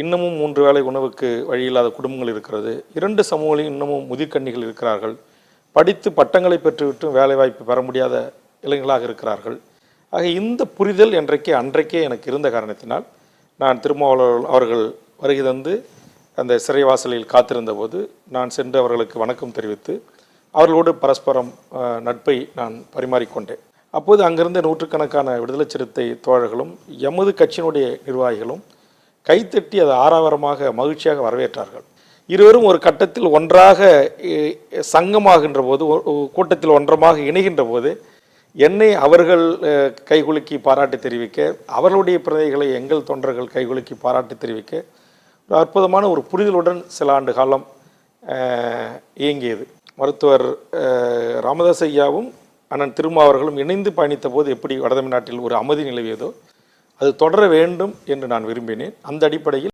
இன்னமும் மூன்று வேளை உணவுக்கு வழியில்லாத குடும்பங்கள் இருக்கிறது. இரண்டு சமூகங்களில் இன்னமும் முதிர்கண்ணிகள் இருக்கிறார்கள். படித்து பட்டங்களை பெற்றுவிட்டும் வேலைவாய்ப்பு பெற முடியாத இளைஞர்களாக இருக்கிறார்கள். ஆக இந்த புரிதல் என்றைக்கே அன்றைக்கே எனக்கு இருந்த காரணத்தினால் நான் திருமாவளவர்கள் அவர்கள் வருகை தந்து அந்த சிறைவாசலில் காத்திருந்த போது நான் சென்று அவர்களுக்கு வணக்கம் தெரிவித்து அவர்களோடு பரஸ்பரம் நட்பை நான் பரிமாறிக்கொண்டேன். அப்போது அங்கிருந்த நூற்றுக்கணக்கான விடுதலை சிறுத்தை தோழர்களும் எமது கட்சியினுடைய நிர்வாகிகளும் கைத்தட்டி அதை ஆரவாரமாக மகிழ்ச்சியாக வரவேற்றார்கள். இருவரும் ஒரு கட்டத்தில் ஒன்றாக சங்கமாகின்ற போது கூட்டத்தில் ஒன்றமாக இணைகின்ற போது என்னை அவர்கள் கைகுலுக்கி பாராட்டு தெரிவிக்க அவர்களுடைய பிரதிகளை எங்கள் தொண்டர்கள் கைகுலுக்கி பாராட்டு தெரிவிக்க ஒரு அற்புதமான ஒரு புரிதலுடன் சில ஆண்டு காலம் இயங்கியது. மருத்துவர் ராமதாஸ் ஐயாவும் அண்ணன் திருமா அவர்களும் இணைந்து பயணித்த போது எப்படி வடதமிழ்நாட்டில் ஒரு அமைதி நிலவியதோ அது தொடர வேண்டும் என்று நான் விரும்பினேன். அந்த அடிப்படையில்